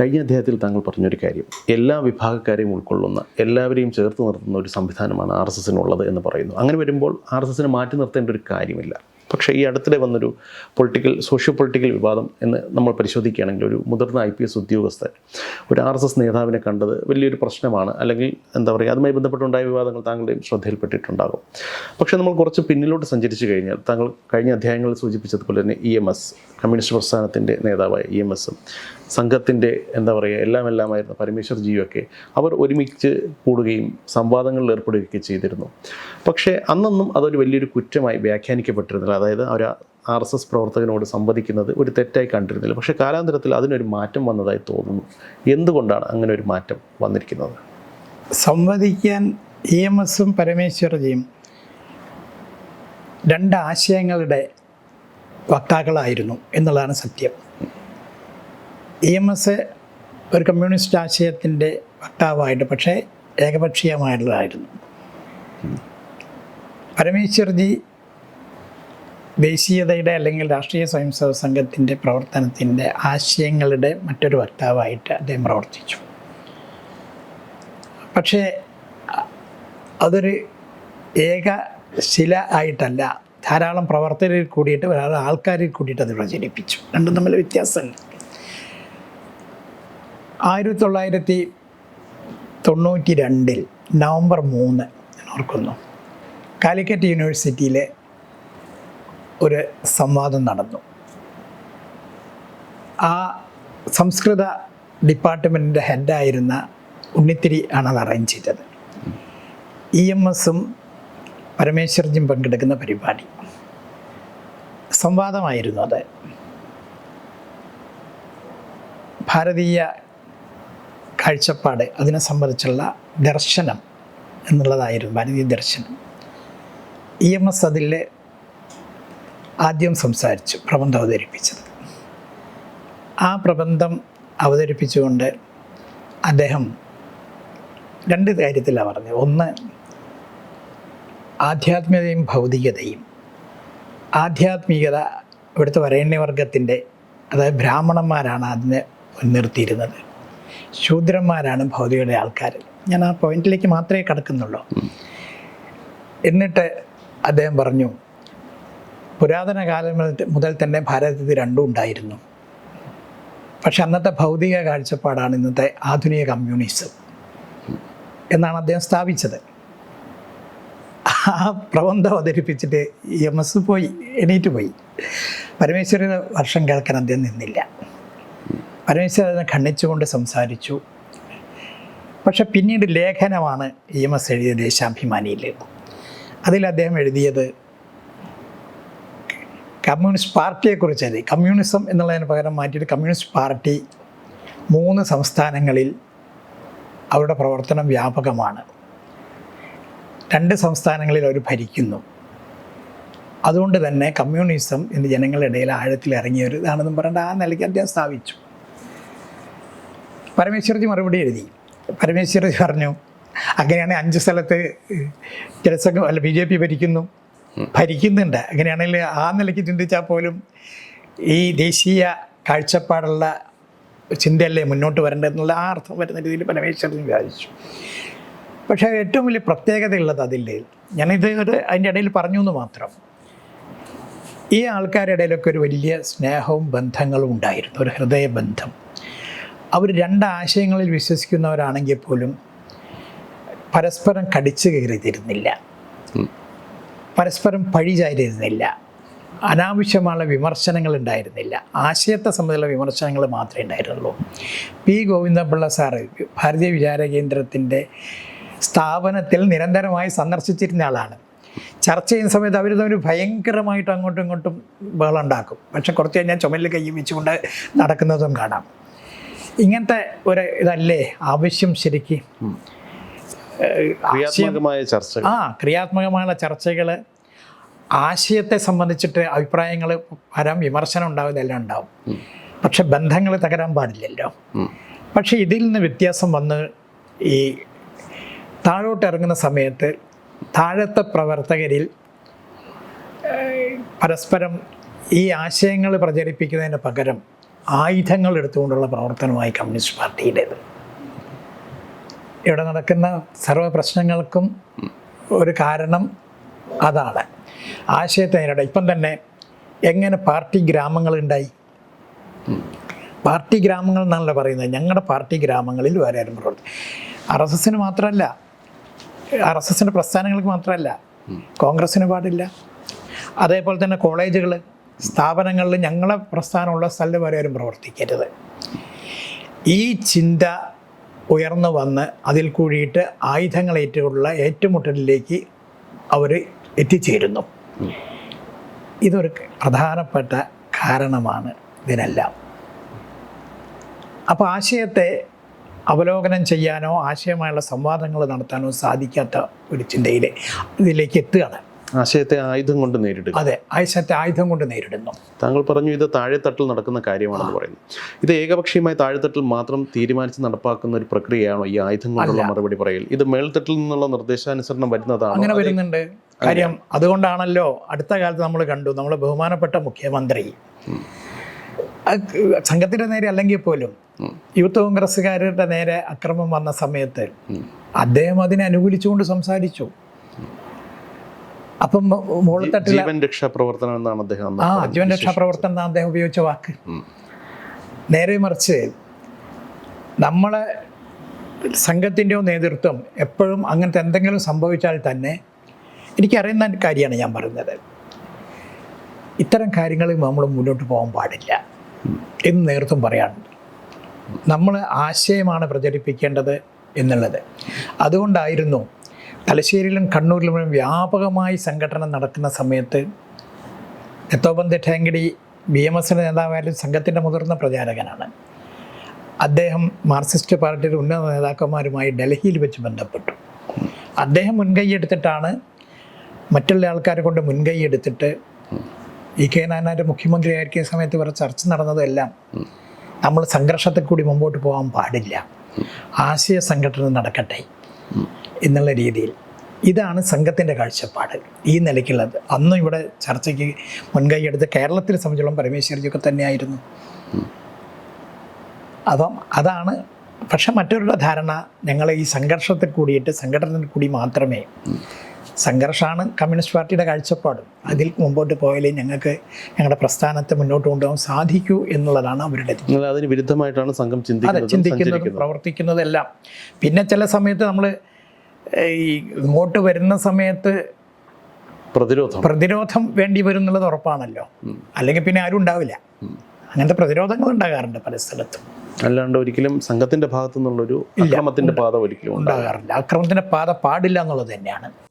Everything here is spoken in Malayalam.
കഴിഞ്ഞ അദ്ദേഹത്തിൽ താങ്കൾ പറഞ്ഞൊരു കാര്യം. എല്ലാ വിഭാഗക്കാരെയും ഉൾക്കൊള്ളുന്ന എല്ലാവരെയും ചേർത്ത് നിർത്തുന്ന ഒരു സംവിധാനമാണ് ആർ എസ് എസിനുള്ളത് എന്ന് പറയുന്നു. അങ്ങനെ വരുമ്പോൾ ആർ എസ് എസിനെ മാറ്റി നിർത്തേണ്ട ഒരു കാര്യമില്ല. പക്ഷേ ഈ അടുത്തിടെ വന്നൊരു പൊളിറ്റിക്കൽ സോഷ്യോ പൊളിറ്റിക്കൽ വിവാദം എന്ന് നമ്മൾ പരിശോധിക്കുകയാണെങ്കിൽ ഒരു മുതിർന്ന ഐ പി എസ് ഉദ്യോഗസ്ഥൻ ഒരു ആർ എസ് എസ് നേതാവിനെ കണ്ടത് വലിയൊരു പ്രശ്നമാണ്. അല്ലെങ്കിൽ എന്താ പറയുക അതുമായി ബന്ധപ്പെട്ടുണ്ടായ വിവാദങ്ങൾ താങ്കളുടെയും ശ്രദ്ധയിൽപ്പെട്ടിട്ടുണ്ടാകും. പക്ഷേ നമ്മൾ കുറച്ച് പിന്നിലോട്ട് സഞ്ചരിച്ചു കഴിഞ്ഞാൽ താങ്കൾ കഴിഞ്ഞ അധ്യായങ്ങളിൽ സൂചിപ്പിച്ചതുപോലെ തന്നെ ഇ എം എസ് കമ്മ്യൂണിസ്റ്റ് പ്രസ്ഥാനത്തിന്റെ നേതാവായ ഇ എം എസും സംഘത്തിന്റെ എന്താ പറയുക എല്ലാം എല്ലാമായിരുന്ന പരമേശ്വർ ജിയൊക്കെ അവർ ഒരുമിച്ച് കൂടുകയും സംവാദങ്ങളിൽ ഏർപ്പെടുകയൊക്കെ ചെയ്തിരുന്നു. പക്ഷേ അന്നൊന്നും അതൊരു വലിയൊരു കുറ്റമായി വ്യാഖ്യാനിക്കപ്പെട്ടിരുന്നില്ല. അതായത് അവർ ആർ എസ് എസ് പ്രവർത്തകനോട് സംവദിക്കുന്നത് ഒരു തെറ്റായി കണ്ടിരുന്നില്ല. പക്ഷേ കാലാന്തരത്തിൽ അതിനൊരു മാറ്റം വന്നതായി തോന്നുന്നു. എന്തുകൊണ്ടാണ് അങ്ങനെ ഒരു മാറ്റം വന്നിരിക്കുന്നത്? സംവദിക്കാൻ ഇ എം എസും പരമേശ്വരജിയും രണ്ട് ആശയങ്ങളുടെ വക്താക്കളായിരുന്നു എന്നുള്ളതാണ് സത്യം. ഇ എം എസ് ഒരു കമ്മ്യൂണിസ്റ്റ് ആശയത്തിന്റെ വക്താവായിട്ട് പക്ഷേ ഏകപക്ഷീയമായിട്ടുള്ളതായിരുന്നു പരമേശ്വർജി ദേശീയതയുടെ അല്ലെങ്കിൽ രാഷ്ട്രീയ സ്വയംസേവ സംഘത്തിന്റെ പ്രവർത്തനത്തിന്റെ ആശയങ്ങളുടെ മറ്റൊരു വക്താവായിട്ട് അദ്ദേഹം പ്രവർത്തിച്ചു. പക്ഷേ അതൊരു ഏക ശില ആയിട്ടല്ല. ധാരാളം പ്രവർത്തകരിൽ കൂടിയിട്ട് ധാരാളം ആൾക്കാരിൽ കൂടിയിട്ട് അത് പ്രചരിപ്പിച്ചു. രണ്ടും തമ്മിൽ വ്യത്യാസമുണ്ട്. ആയിരത്തി തൊള്ളായിരത്തി തൊണ്ണൂറ്റി രണ്ടിൽ നവംബർ മൂന്ന് ഓർക്കുന്നു കാലിക്കറ്റ് യൂണിവേഴ്സിറ്റിയിലെ ഒരു സംവാദം നടന്നു. ആ സംസ്കൃത ഡിപ്പാർട്ട്മെന്റിന്റെ ഹെഡായിരുന്ന ഉണ്ണിത്തിരി ആണ് അത് അറേഞ്ച് ചെയ്തത്. ഇ എം എസും പരമേശ്വർജിയും പങ്കെടുക്കുന്ന പരിപാടി. സംവാദമായിരുന്നു അത്. ഭാരതീയ കാഴ്ചപ്പാട് അതിനെ സംബന്ധിച്ചുള്ള ദർശനം എന്നുള്ളതായിരുന്നു ഭാരതീയ ദർശനം. ഇ എം എസ് അതിൽ ആദ്യം സംസാരിച്ചു പ്രബന്ധം അവതരിപ്പിച്ചത്. ആ പ്രബന്ധം അവതരിപ്പിച്ചുകൊണ്ട് അദ്ദേഹം രണ്ട് കാര്യത്തിലാണ് പറഞ്ഞത്. ഒന്ന് ആധ്യാത്മികതയും ഭൗതികതയും. ആധ്യാത്മികത ഇവിടുത്തെ വരേണ്യവർഗത്തിന്റെ അതായത് ബ്രാഹ്മണന്മാരാണ് അതിനെ നിർത്തിയിരുന്നത്. ശൂദ്രന്മാരാണ് ഭൗതികയുടെ ആൾക്കാർ. ഞാൻ ആ പോയിന്റിലേക്ക് മാത്രമേ കടക്കുന്നുള്ളൂ. എന്നിട്ട് അദ്ദേഹം പറഞ്ഞു പുരാതന കാലം മുതൽ- തന്നെ ഭാരതത്തിൽ രണ്ടും ഉണ്ടായിരുന്നു. പക്ഷെ അന്നത്തെ ഭൗതിക കാഴ്ചപ്പാടാണ് ഇന്നത്തെ ആധുനിക കമ്മ്യൂണിസം. എന്നാണ് അദ്ദേഹം സ്ഥാപിച്ചത്. ആ പ്രബന്ധം അവതരിപ്പിച്ചിട്ട് എം എസ് പോയി എണീറ്റ് പോയി. പരമേശ്വരൻ വർഷം കേൾക്കാൻ അദ്ദേഹം നിന്നില്ല. പരമേശ്വരനെ ഖണ്ഡിച്ചുകൊണ്ട് സംസാരിച്ചു. പക്ഷെ പിന്നീട് ലേഖനമാണ് ഇ എം എസ് എഴുതിയ ദേശാഭിമാനിയിൽ. അതിൽ അദ്ദേഹം എഴുതിയത് കമ്മ്യൂണിസ്റ്റ് പാർട്ടിയെക്കുറിച്ചല്ലേ? കമ്മ്യൂണിസം എന്നുള്ളതിന് പകരം മാറ്റിയിട്ട് കമ്മ്യൂണിസ്റ്റ് പാർട്ടി മൂന്ന് സംസ്ഥാനങ്ങളിൽ അവരുടെ പ്രവർത്തനം വ്യാപകമാണ്. രണ്ട് സംസ്ഥാനങ്ങളിൽ അവർ ഭരിക്കുന്നു. അതുകൊണ്ട് തന്നെ കമ്മ്യൂണിസം ഇന്ന് ജനങ്ങളുടെ ഇടയിൽ ആഴത്തിൽ ഇറങ്ങിയ ഒരു ഇതാണെന്നും പറഞ്ഞിട്ട് ആ നിലയ്ക്ക് അദ്ദേഹം സ്ഥാപിച്ചു. പരമേശ്വരജി മറുപടി എഴുതി. പരമേശ്വരജി പറഞ്ഞു അങ്ങനെയാണെങ്കിൽ അഞ്ച് സ്ഥലത്ത് ജനസംഘം അല്ല ബി ജെ പി ഭരിക്കുന്നു. ഭരിക്കുന്നുണ്ട്. അങ്ങനെയാണെങ്കിൽ ആ നിലയ്ക്ക് ചിന്തിച്ചാൽ പോലും ഈ ദേശീയ കാഴ്ചപ്പാടുള്ള ചിന്തയല്ലേ മുന്നോട്ട് വരേണ്ടതെന്നുള്ള ആ അർത്ഥം വരുന്ന രീതിയിൽ പരമേശ്വരജി വിചാരിച്ചു. പക്ഷേ ഏറ്റവും വലിയ പ്രത്യേകതയുള്ളത് അതിൽ ഞാനിത് ഒരു അതിന്റെ ഇടയിൽ പറഞ്ഞു എന്ന് മാത്രം. ഈ ആൾക്കാരുടെ ഇടയിലൊക്കെ ഒരു വലിയ സ്നേഹവും ബന്ധങ്ങളും ഉണ്ടായിരുന്നു ഒരു ഹൃദയബന്ധം. അവർ രണ്ട് ആശയങ്ങളിൽ വിശ്വസിക്കുന്നവരാണെങ്കിൽ പോലും പരസ്പരം കടിച്ചു കയറിയിരുന്നില്ല. പരസ്പരം പഴിചാരിയിരുന്നില്ല. അനാവശ്യമായ വിമർശനങ്ങൾ ഉണ്ടായിരുന്നില്ല. ആശയത്തെ സംബന്ധിച്ചുള്ള വിമർശനങ്ങൾ മാത്രമേ ഉണ്ടായിരുന്നുള്ളൂ. പി. ഗോവിന്ദപിള്ള സാറ് ഭാരതീയ വിചാര കേന്ദ്രത്തിന്റെ സ്ഥാപനത്തിൽ നിരന്തരമായി സന്ദർശിച്ചിരുന്ന ആളാണ്. ചർച്ച ചെയ്യുന്ന സമയത്ത് അവർ തമ്മിൽ ഭയങ്കരമായിട്ട് അങ്ങോട്ടും ഇങ്ങോട്ടും ബഹളം ഉണ്ടാക്കും. പക്ഷെ കുറച്ച് കഴിഞ്ഞാൽ ചുമലിൽ കൈ വെച്ചുകൊണ്ട് നടക്കുന്നതും കാണാം. ഇങ്ങനത്തെ ഒരു ഇതല്ലേ ആവശ്യം ശരിക്ക്? ക്രിയാത്മകമായ ചർച്ച ആ ക്രിയാത്മകമായ ചർച്ചകൾ ആശയത്തെ സംബന്ധിച്ചിട്ട് അഭിപ്രായങ്ങൾ വരാം വിമർശനം ഉണ്ടാവും ഇതെല്ലാം ഉണ്ടാവും. പക്ഷെ ബന്ധങ്ങൾ തകരാൻ പാടില്ലല്ലോ. പക്ഷെ ഇതിൽ നിന്ന് വ്യത്യാസം വന്ന് ഈ താഴോട്ട് ഇറങ്ങുന്ന സമയത്ത് താഴത്തെ പ്രവർത്തകരിൽ പരസ്പരം ഈ ആശയങ്ങൾ പ്രചരിപ്പിക്കുന്നതിന് പകരം ആയുധങ്ങൾ എടുത്തുകൊണ്ടുള്ള പ്രവർത്തനമായി കമ്മ്യൂണിസ്റ്റ് പാർട്ടിയുടേത്. ഇവിടെ നടക്കുന്ന സർവ പ്രശ്നങ്ങൾക്കും ഒരു കാരണം അതാണ്. ആശയത്തെ നേരിട ഇപ്പം തന്നെ എങ്ങനെ പാർട്ടി ഗ്രാമങ്ങളുണ്ടായി പാർട്ടി ഗ്രാമങ്ങൾ എന്നാണല്ലോ പറയുന്നത്. ഞങ്ങളുടെ പാർട്ടി ഗ്രാമങ്ങളിൽ വരാനും പ്രവർത്തി. ആർ എസ് എസിന് മാത്രമല്ല ആർ എസ് എസിന്റെ പ്രസ്ഥാനങ്ങൾക്ക് മാത്രമല്ല കോൺഗ്രസ്സിന് പാടില്ല. അതേപോലെ തന്നെ കോളേജുകൾ സ്ഥാപനങ്ങളിൽ ഞങ്ങളെ പ്രസ്ഥാനമുള്ള സ്ഥലം വരെ അവരും പ്രവർത്തിക്കരുത്. ഈ ചിന്ത ഉയർന്നു വന്ന് അതിൽ കൂടിയിട്ട് ആയുധങ്ങളേറ്റുള്ള ഏറ്റുമുട്ടലിലേക്ക് അവർ എത്തിച്ചേരുന്നു. ഇതൊരു പ്രധാനപ്പെട്ട കാരണമാണ് ഇതിനെല്ലാം. അപ്പോൾ ആശയത്തെ അവലോകനം ചെയ്യാനോ ആശയമായുള്ള സംവാദങ്ങൾ നടത്താനോ സാധിക്കാത്ത ഒരു ചിന്തയിൽ ഇതിലേക്ക് എത്തുകയാണ്. ആശയത്തെ ആയുധം കൊണ്ട് നേരിടും അതെ ആശയത്തെ ആയുധം കൊണ്ട് നേരിടുന്നു. താങ്കൾ പറഞ്ഞു ഇത് താഴെത്തട്ടിൽ നടക്കുന്ന കാര്യമാണെന്ന് പറയുന്നു. ഇത് ഏകപക്ഷീയമായി താഴെത്തട്ടിൽ മാത്രം തീരുമാനിച്ച് നടപ്പാക്കുന്ന ഒരു പ്രക്രിയയാണോ ഈ ആയുധം കൊണ്ടുള്ള മറുപടി പറയൽ? ഇത് മേൽത്തട്ടിൽ നിന്നുള്ള നിർദ്ദേശാനുസരണം വരുന്നതാണ്? അങ്ങനെ വരുന്നുണ്ട്. കാര്യം അതുകൊണ്ടാണല്ലോ അടുത്ത കാലത്ത് നമ്മൾ കണ്ടു നമ്മൾ ബഹുമാനപ്പെട്ട മുഖ്യമന്ത്രി. സംഘത്തിന്റെ നേരെ അല്ലെങ്കിൽ പോലും യൂത്ത് കോൺഗ്രസ്സുകാരുടെ നേരെ അക്രമം വന്ന സമയത്ത് അദ്ദേഹം അതിനെ അനുകൂലിച്ചുകൊണ്ട് സംസാരിച്ചു. അപ്പം മുകളിൽ ജീവൻ രക്ഷാ പ്രവർത്തനം എന്നാണ് അദ്ദേഹം ആ ജീവൻ രക്ഷാപ്രവർത്തനം എന്നാണ് അദ്ദേഹം ഉപയോഗിച്ച വാക്ക്. നേരെ മറിച്ച് നമ്മളെ സംഘത്തിന്റെയോ നേതൃത്വം എപ്പോഴും അങ്ങനത്തെ എന്തെങ്കിലും സംഭവിച്ചാൽ തന്നെ എനിക്കറിയുന്ന കാര്യമാണ് ഞാൻ പറയുന്നത് ഇത്തരം കാര്യങ്ങളിൽ നമ്മൾ മുന്നോട്ട് പോകാൻ പാടില്ല എന്ന് നേതൃത്വം പറയാറുണ്ട്. നമ്മൾ ആശയമാണ് പ്രചരിപ്പിക്കേണ്ടത് എന്നുള്ളത്. അതുകൊണ്ടായിരുന്നു തലശ്ശേരിയിലും കണ്ണൂരിലും വ്യാപകമായി സംഘടന നടക്കുന്ന സമയത്ത് എത്തോബന്ത് ഠേങ്കടി ബി എം എസിന്റെ നേതാവായാലും സംഘത്തിന്റെ മുതിർന്ന പ്രചാരകനാണ്. അദ്ദേഹം മാർക്സിസ്റ്റ് പാർട്ടിയുടെ ഉന്നത നേതാക്കന്മാരുമായി ഡൽഹിയിൽ വെച്ച് ബന്ധപ്പെട്ടു. അദ്ദേഹം മുൻകൈ എടുത്തിട്ടാണ് മറ്റുള്ള ആൾക്കാരെ കൊണ്ട് മുൻകൈ എടുത്തിട്ട് ഇ കെ മുഖ്യമന്ത്രി മുഖ്യമന്ത്രിയായിരിക്കുന്ന സമയത്ത് ഇവരുടെ ചർച്ച നടന്നതെല്ലാം നമ്മൾ സംഘർഷത്തിൽ കൂടി മുമ്പോട്ട് പോകാൻ പാടില്ല. ആശയ സംഘടന നടക്കട്ടെ. എന്നുള്ള രീതിയിൽ. ഇതാണ് സംഘത്തിന്റെ കാഴ്ചപ്പാട്. ഈ നിലയ്ക്കുള്ളത്. അന്നും ഇവിടെ ചർച്ചയ്ക്ക് മുൻകൈ എടുത്ത് കേരളത്തിനെ സംബന്ധിച്ചോളം പരമേശ്വരിയൊക്കെ തന്നെയായിരുന്നു. അപ്പം അതാണ് പക്ഷെ മറ്റൊരുടെ ധാരണ. ഞങ്ങൾ ഈ സംഘർഷത്തിൽ കൂടിയിട്ട് സംഘടനയിൽ കൂടി മാത്രമേ സംഘർഷമാണ് കമ്മ്യൂണിസ്റ്റ് പാർട്ടിയുടെ കാഴ്ചപ്പാട്. അതിൽ മുമ്പോട്ട് പോയാലേ ഞങ്ങൾക്ക് ഞങ്ങളുടെ പ്രസ്ഥാനത്തെ മുന്നോട്ട് കൊണ്ടുപോകാൻ സാധിക്കൂ എന്നുള്ളതാണ് അവരുടെ അതിന് വിരുദ്ധമായിട്ടാണ് സംഘം ചിന്തിക്കുന്നതും ചിന്തിക്കുന്നതും പ്രവർത്തിക്കുന്നതെല്ലാം. പിന്നെ ചില സമയത്ത് നമ്മൾ ഈ ഇങ്ങോട്ട് വരുന്ന സമയത്ത് പ്രതിരോധം. പ്രതിരോധം വേണ്ടി വരും എന്നുള്ളത് ഉറപ്പാണല്ലോ. അല്ലെങ്കിൽ പിന്നെ ആരും ഉണ്ടാവില്ല. അങ്ങനത്തെ പ്രതിരോധങ്ങൾ ഉണ്ടാകാറുണ്ട് പല സ്ഥലത്തും. അല്ലാണ്ട് ഒരിക്കലും സംഘത്തിന്റെ ഭാഗത്തു നിന്നുള്ളൊരു അക്രമത്തിന്റെ പാത ഒരിക്കലും ഉണ്ടാകും ഉണ്ടാകാറില്ല. ആക്രമത്തിന്റെ പാത പാടില്ല എന്നുള്ളത് തന്നെയാണ്.